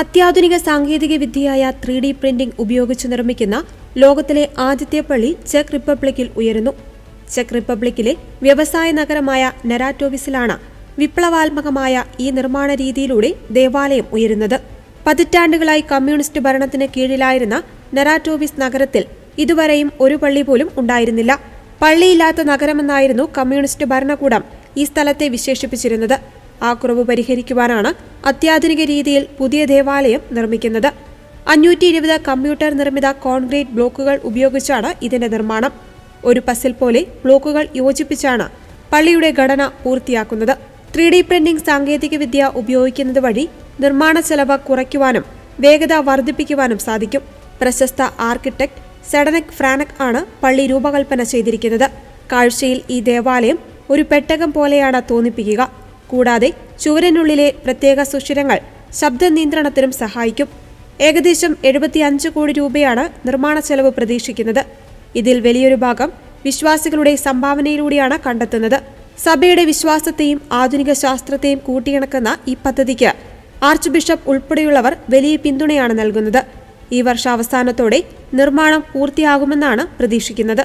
അത്യാധുനിക സാങ്കേതിക വിദ്യയായ three D printing ഉപയോഗിച്ച് നിർമ്മിക്കുന്ന ലോകത്തിലെ ആദ്യത്തെ പള്ളി ചെക്ക് റിപ്പബ്ലിക്കിൽ ഉയരുന്നു. ചെക്ക് റിപ്പബ്ലിക്കിലെ വ്യവസായ നഗരമായ നെറാറ്റോവിസിലാണ് വിപ്ലവാത്മകമായ ഈ നിർമ്മാണ രീതിയിലൂടെ ദേവാലയം ഉയരുന്നത്. പതിറ്റാണ്ടുകളായി കമ്മ്യൂണിസ്റ്റ് ഭരണത്തിന് കീഴിലായിരുന്ന നെറാറ്റോവിസ് നഗരത്തിൽ ഇതുവരെയും ഒരു പള്ളി പോലും ഉണ്ടായിരുന്നില്ല. പള്ളിയില്ലാത്ത നഗരമെന്നായിരുന്നു കമ്മ്യൂണിസ്റ്റ് ഭരണകൂടം ഈ സ്ഥലത്തെ വിശേഷിപ്പിച്ചിരുന്നത്. ആ കുറവ് പരിഹരിക്കുവാനാണ് അത്യാധുനിക രീതിയിൽ പുതിയ ദേവാലയം നിർമ്മിക്കുന്നത്. അഞ്ഞൂറ്റി ഇരുപത് കമ്പ്യൂട്ടർ നിർമ്മിത കോൺക്രീറ്റ് ബ്ലോക്കുകൾ ഉപയോഗിച്ചാണ് ഇതിന്റെ നിർമ്മാണം. ഒരു പസിൽ പോലെ ബ്ലോക്കുകൾ യോജിപ്പിച്ചാണ് പള്ളിയുടെ ഘടന പൂർത്തിയാക്കുന്നത്. ത്രീ ഡി പ്രിന്റിംഗ് സാങ്കേതികവിദ്യ ഉപയോഗിക്കുന്നത് വഴി നിർമ്മാണ ചെലവ് കുറയ്ക്കുവാനും വേഗത വർദ്ധിപ്പിക്കുവാനും സാധിക്കും. പ്രശസ്ത ആർക്കിടെക്ട് സെഡനക് ഫ്രാനക് ആണ് പള്ളി രൂപകൽപ്പന ചെയ്തിരിക്കുന്നത്. കാഴ്ചയിൽ ഈ ദേവാലയം ഒരു പെട്ടകം പോലെയാണ് തോന്നിപ്പിക്കുക. കൂടാതെ ചുവരനുള്ളിലെ പ്രത്യേക സുഷിരങ്ങൾ ശബ്ദ നിയന്ത്രണത്തിനും സഹായിക്കും. ഏകദേശം എഴുപത്തിയഞ്ച് കോടി രൂപയാണ് നിർമ്മാണ ചെലവ് പ്രതീക്ഷിക്കുന്നത്. ഇതിൽ വലിയൊരു ഭാഗം വിശ്വാസികളുടെ സംഭാവനയിലൂടെയാണ് കണ്ടെത്തുന്നത്. സഭയുടെ വിശ്വാസത്തെയും ആധുനിക ശാസ്ത്രത്തെയും കൂട്ടിയിണക്കുന്ന ഈ പദ്ധതിക്ക് ആർച്ച് ബിഷപ്പ് ഉൾപ്പെടെയുള്ളവർ വലിയ പിന്തുണയാണ് നൽകുന്നത്. ഈ വർഷാവസാനത്തോടെ നിർമ്മാണം പൂർത്തിയാകുമെന്നാണ് പ്രതീക്ഷിക്കുന്നത്.